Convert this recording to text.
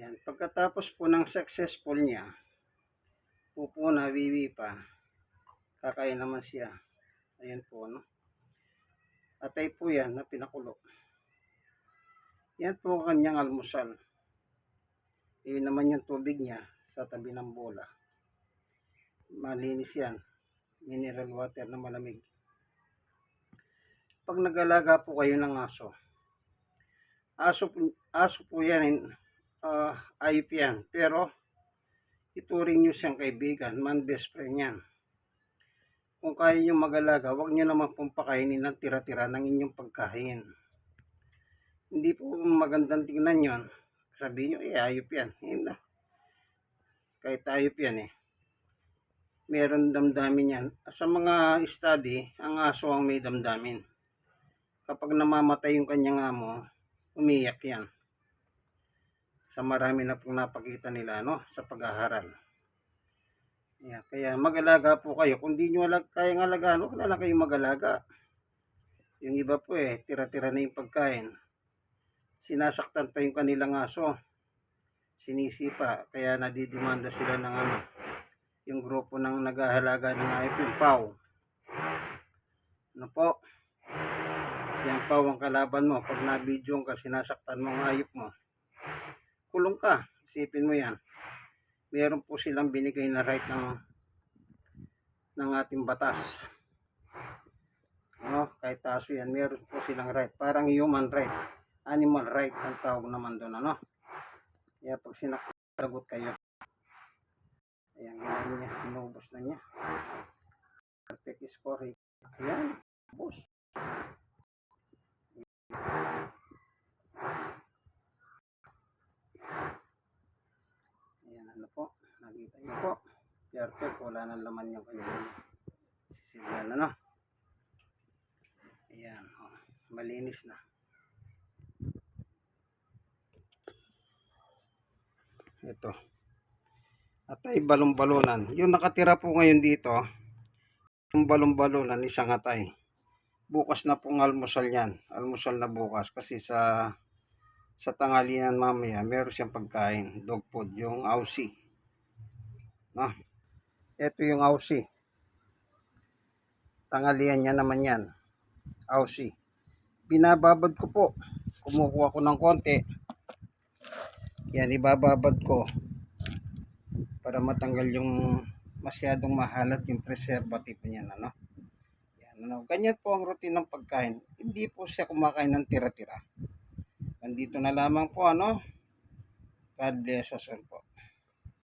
Yan. Pagkatapos po ng successful niya, pupo na wiwi pa, kakain naman siya. Ayan po, no? Atay po yan na pinakulo. Yan po ang kanyang almusal. Yun naman yung tubig niya sa tabi ng bola. Malinis yan. Mineral water na malamig. Pag nag-alaga po kayo ng aso, aso, aso po yan, uh, ayop yan. Pero, ituring nyo siyang kaibigan, man best friend yan. Kung kaya nyo mag-alaga, huwag nyo naman pong pakainin ng tira-tira ng inyong pagkain. Hindi po magandang tingnan yon. Sabihin nyo, eh, ayop yan. Hindi. Kahit ayop yan eh. Meron damdamin yan. Sa mga study, ang aso ang may damdamin. Kapag namamatay yung kanyang amo, umiyak yan. Sa marami na pong napakita nila no, sa pag-aaral. Yeah, kaya mag-alaga po kayo. Kung di nyo alag, kayang alagaan, na lang kayong mag-alaga. Yung iba po eh, tira-tira na yung pagkain. Sinasaktan pa yung kanilang aso. Sinisipa. Kaya nadidimanda sila ng ano, yung grupo ng naghahalaga ng yung PAW. Ano po? Yan PAW ang kalaban mo. Pag nabidyo ka, sinasaktan mo ang ayop mo. Kulong ka. Isipin mo yan meron po silang binigay na right ng ng ating batas. No, kahit aso yan, meron po silang right. Parang human right, animal right ang tawag naman doon, ano? Kaya pag sinakagot kayo, ayan, ginahin niya, inubos na niya. Perfect score. Ayan, ubos. Ayan, ano po, nakita niyo po. Perfect, wala nang laman yung kanyang sisilyan, ano? Ayan, oh, malinis na. Ito. At ay balong-balonan. Yung nakatira po ngayon dito, yung balong-balonan, isang atay. Bukas na pong almusal yan. Almusal na bukas kasi sa sa tanghalian mamaya, meron siyang pagkain, dog food, yung Aussie. No? Ito yung Aussie. Tanghalian niya naman yan. Aussie. Binababad ko po. Kumukuha ko ng konti. Yan, ibababad ko para matanggal yung masyadong mahalat yung preservative niyan, ano? Yan, ano? Ganyan po ang routine ng pagkain. Hindi po siya kumakain ng tira-tira. Nandito na lamang po ano. God bless us all po.